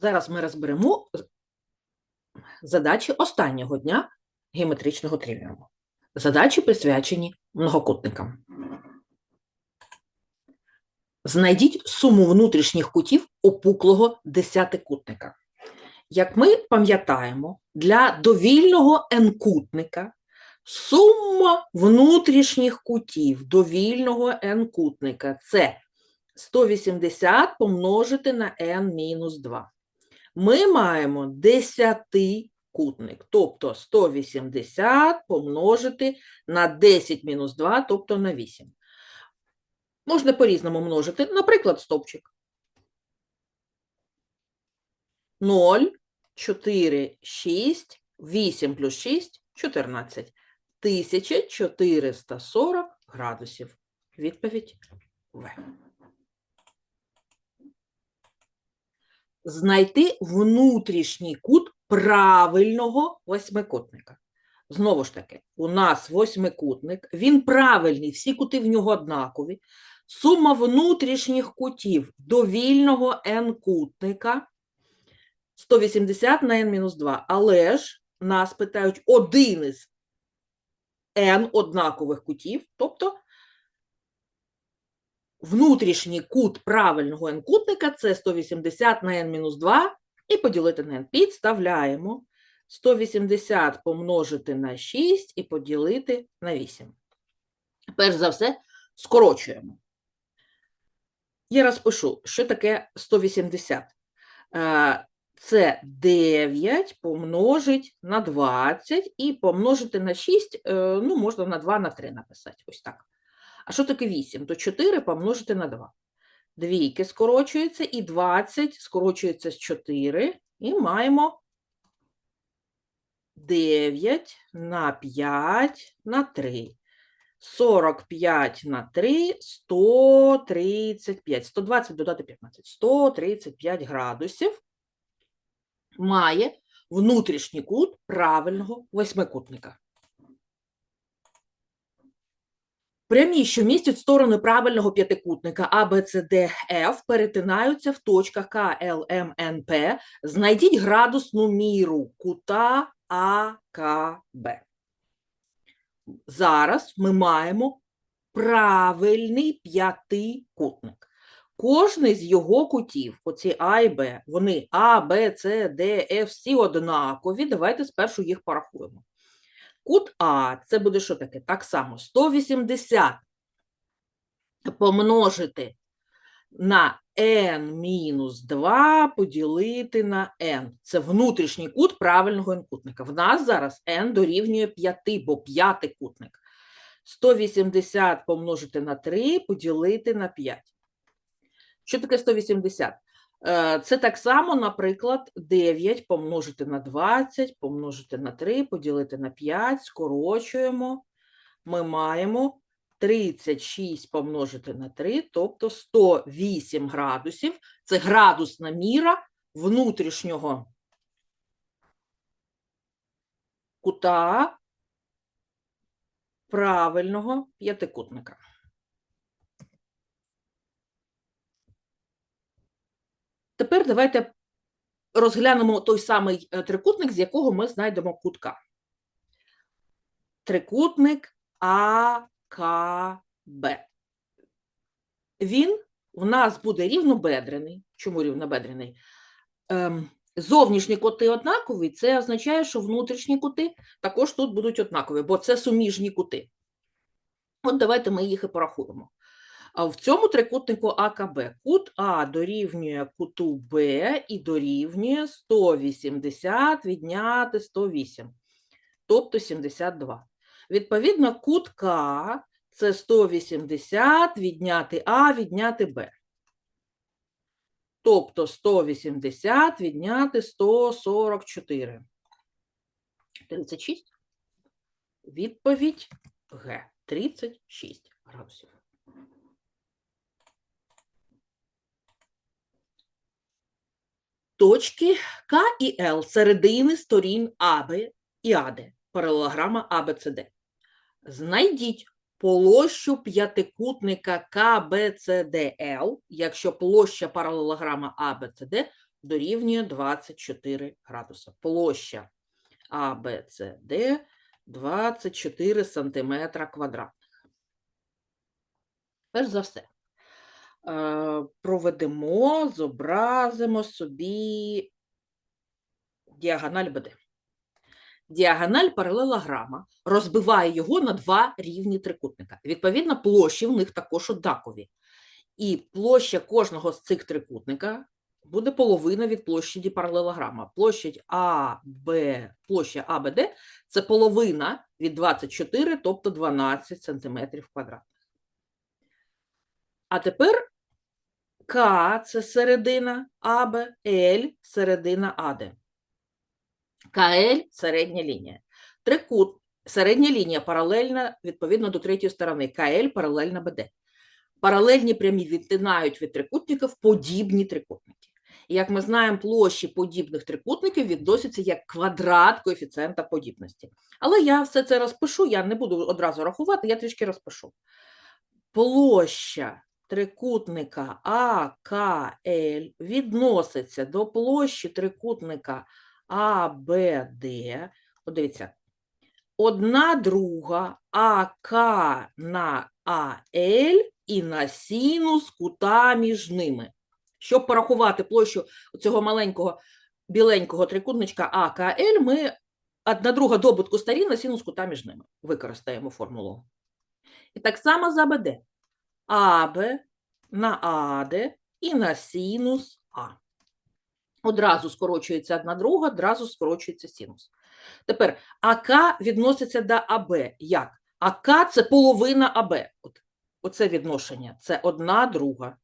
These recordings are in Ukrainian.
Зараз ми розберемо задачі останнього дня геометричного трильйону. Задачі присвячені многокутникам. Знайдіть суму внутрішніх кутів опуклого десятикутника. Як ми пам'ятаємо, для довільного n-кутника сума внутрішніх кутів довільного n-кутника – це 180 помножити на n-2. Ми маємо десятикутник, тобто 180 помножити на 10 мінус 2, тобто на 8. Можна по-різному множити, наприклад, стовпчик. 0, 4, 6, 8 плюс 6 – 14. 1440 градусів. Відповідь В. Знайти внутрішній кут правильного восьмикутника. Знову ж таки, у нас восьмикутник, він правильний, всі кути в нього однакові. Сума внутрішніх кутів довільного n-кутника 180 на n-2. Але ж нас питають один із n однакових кутів, тобто внутрішній кут правильного n-кутника це 180 на n-2 і поділити на n. Підставляємо 180 помножити на 6 і поділити на 8. Перш за все, скорочуємо. Я розпишу, що таке 180. Е, Це 9 помножить на 20 і помножити на 6, е, ну, можна на 2, на 3 написати, ось так. А що таке 8? То 4 помножити на 2. Двійки скорочуються, і 20 скорочується з 4, і маємо 9 на 5 на 3. 45 на 3 – 135. 120 додати 15. 135 градусів має внутрішній кут правильного восьмикутника. Прямі, що містять сторони правильного п'ятикутника А, Б, С, Д, Ф, перетинаються в точках К, Л, М, Н, П. Знайдіть градусну міру кута АКБ. Зараз ми маємо правильний п'ятикутник. Кожний з його кутів, оці А і Б, вони А, Б, С, Д, Ф, всі однакові. Давайте спершу їх порахуємо. Кут А, це буде що таке? Так само 180 помножити на n-2 поділити на n. Це внутрішній кут правильного n-кутника. В нас зараз n дорівнює 5, бо п'ятикутник. 180 помножити на 3 поділити на 5. Що таке 180? Е, Це так само, наприклад, 9 помножити на 20, помножити на 3, поділити на 5, скорочуємо. Ми маємо 36 помножити на 3, тобто 108 градусів. Це градусна міра внутрішнього кута правильного п'ятикутника. Тепер давайте розглянемо той самий е, трикутник, з якого ми знайдемо кутка. Трикутник АКБ. Він у нас буде рівнобедрений. Чому рівнобедрений? Ем, зовнішні кути однакові, це означає, що внутрішні кути також тут будуть однакові, бо це суміжні кути. От давайте ми їх і порахуємо. А в цьому трикутнику АКБ кут А дорівнює куту Б і дорівнює 180 відняти 108, тобто 72. Відповідно, кут К – це 180 відняти А відняти Б. Тобто 180 відняти 144. 36. Відповідь Г. 36 градусів. Точки К і Л середини сторін АБ і АД, паралелограма АБЦД. Знайдіть площу п'ятикутника КБЦДЛ, якщо площа паралелограма АБЦД дорівнює 24 градуса. Площа АБЦД 24 сантиметра квадратних. Перш за все, проведемо, зобразимо собі діагональ БД. Діагональ паралелограма розбиває його на два рівні трикутника. Відповідно, площі в них також однакові. І площа кожного з цих трикутника буде половина від площі паралелограма. Площадь А, Б, площа АБД – це половина від 24, тобто 12 см квадратних. А тепер К – це середина АБ, Л – середина АД. КЛ середня лінія. Трикут, середня лінія паралельна відповідно до третьої сторони. КЛ паралельна БД. Паралельні прямі відтинають від трикутників подібні трикутники. І як ми знаємо, площі подібних трикутників відносяться як квадрат коефіцієнта подібності. Але я все це розпишу, я не буду одразу рахувати, я трішки розпишу. Площа трикутника АКЛ відноситься до площі трикутника а, Б, Д. Подивіться, одна друга АК на АЛ і на синус кута між ними. Щоб порахувати площу цього маленького біленького трикутничка АКЛ, ми одна друга добутку сторін на синус кута між ними. Використаємо формулу. І так само за БД. АБ на АД і на синус А. Одразу скорочується одна друга, одразу скорочується синус. Тепер АК відноситься до АБ. Як? АК це половина АБ. От, Оце відношення. Це одна друга.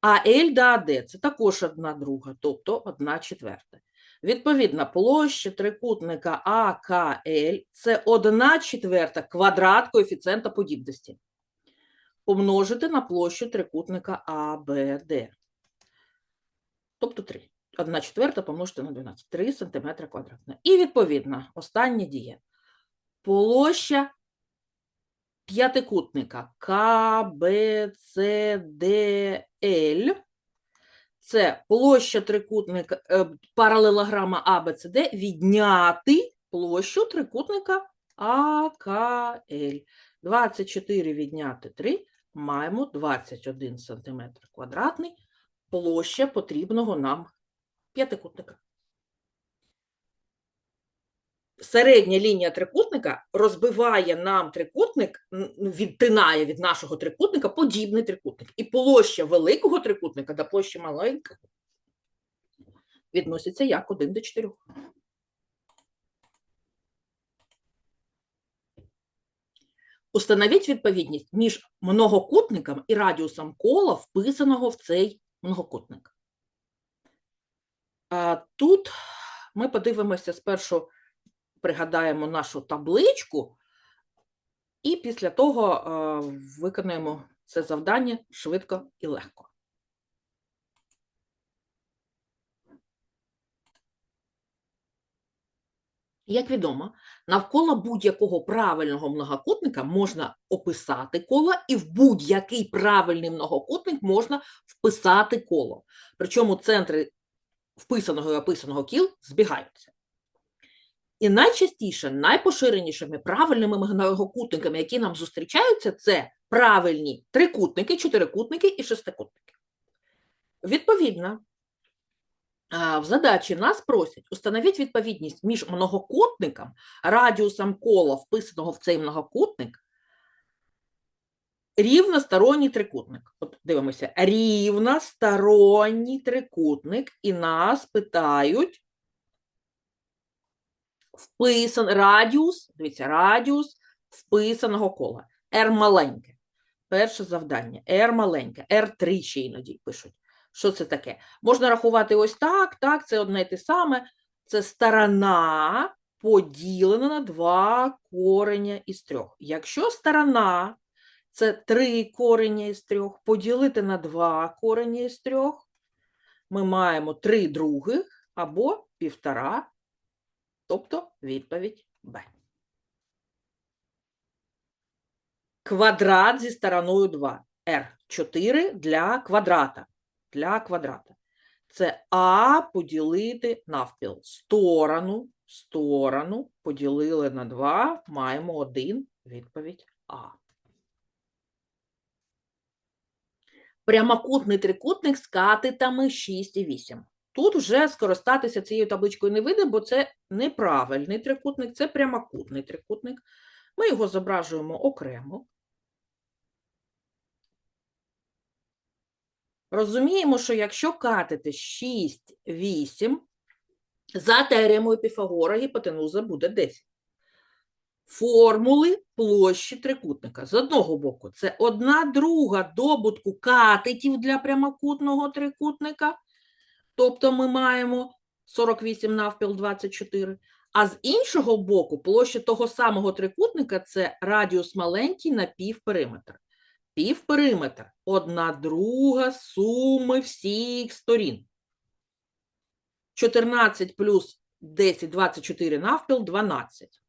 А Л до АД це також одна друга, тобто одна четверта. Відповідно, площа трикутника АКЛ це одна четверта квадрат коефіцієнта подібності. Помножити на площу трикутника АБД тобто 3. 1 четверта помножити на 12, 3 см квадратне. І, відповідно, остання дія. Площа п'ятикутника КБЦДЛ. Це площа трикутника е, паралелограма АБЦД відняти площу трикутника АКЛ. 24 відняти 3 маємо 21 см квадратний площа потрібного нам п'ятикутника. Середня лінія трикутника розбиває нам трикутник, відтинає від нашого трикутника подібний трикутник. І площа великого трикутника до площі маленького відноситься як 1 до 4. Установіть відповідність між многокутником і радіусом кола, вписаного в цей многокутник. Тут ми подивимося спершу, пригадаємо нашу табличку, і після того виконаємо це завдання швидко і легко. Як відомо, навколо будь-якого правильного многокутника можна описати коло, і в будь-який правильний многокутник можна вписати коло. Причому центри вписаного і описаного кіл збігаються. І найчастіше, найпоширенішими правильними многокутниками, які нам зустрічаються, це правильні трикутники, чотирикутники і шестикутники. Відповідно, в задачі нас просять установіть відповідність між многокутником, радіусом кола, вписаного в цей многокутник, рівносторонній трикутник. От дивимося, рівносторонній трикутник, і нас питають вписан радіус, дивіться, радіус вписаного кола. R маленьке. Перше завдання. R маленьке, R3 ще іноді пишуть. Що це таке? Можна рахувати ось так, так, це одне і те саме. Це сторона поділена на два корення із трьох. Якщо сторона це три корення із трьох, поділити на два корення із трьох, ми маємо три других або півтора, тобто відповідь Б. Квадрат зі стороною 2. R4 для квадрата для квадрата. Це А поділити навпіл. Сторону, сторону поділили на 2, маємо 1, відповідь А. Прямокутний трикутник з катетами 6 і 8. Тут вже скористатися цією табличкою не вийде, бо це неправильний трикутник, це прямокутний трикутник. Ми його зображуємо окремо. Розуміємо, що якщо катети 6, 8, за теоремою Піфагора гіпотенуза буде 10. Формули площі трикутника. З одного боку, це одна друга добутку катетів для прямокутного трикутника. Тобто ми маємо 48 навпіл 24. А з іншого боку, площа того самого трикутника це радіус маленький на півпериметр. Півпериметр – одна друга суми всіх сторін. 14 плюс 10, 24 навпіл – 12.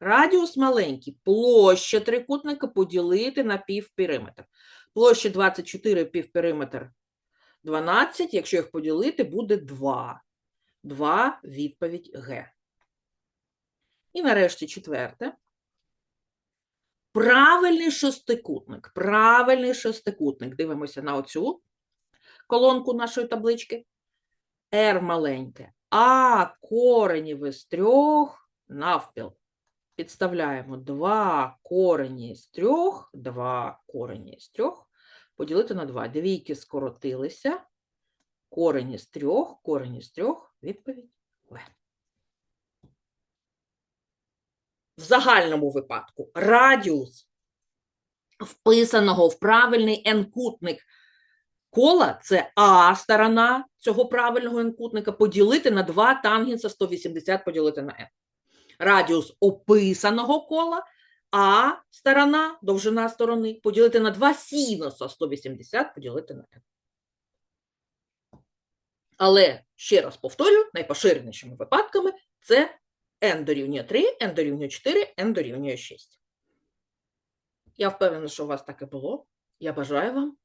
Радіус маленький, площа трикутника поділити на півпериметр. Площа 24 півпериметр 12, якщо їх поділити, буде 2. 2 відповідь Г. І нарешті четверте. Правильний шестикутник. Правильний шестикутник. Дивимося на оцю колонку нашої таблички. R маленьке. А коренів із трьох навпіл. Підставляємо 2 корені з трьох, 2 корені з трьох, поділити на 2. Двійки скоротилися. Корені з трьох, корені з трьох, відповідь В. В загальному випадку радіус вписаного в правильний n-кутник кола це А сторона цього правильного n-кутника поділити на 2 тангенса 180 поділити на n. Радіус описаного кола А сторона, довжина сторони, поділити на 2 синуса 180 поділити на n. Але, ще раз повторю, найпоширенішими випадками це n дорівнює 3, n дорівнює 4, n дорівнює 6. Я впевнена, що у вас таке було. Я бажаю вам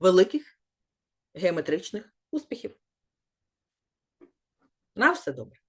великих геометричних успіхів. На все добре.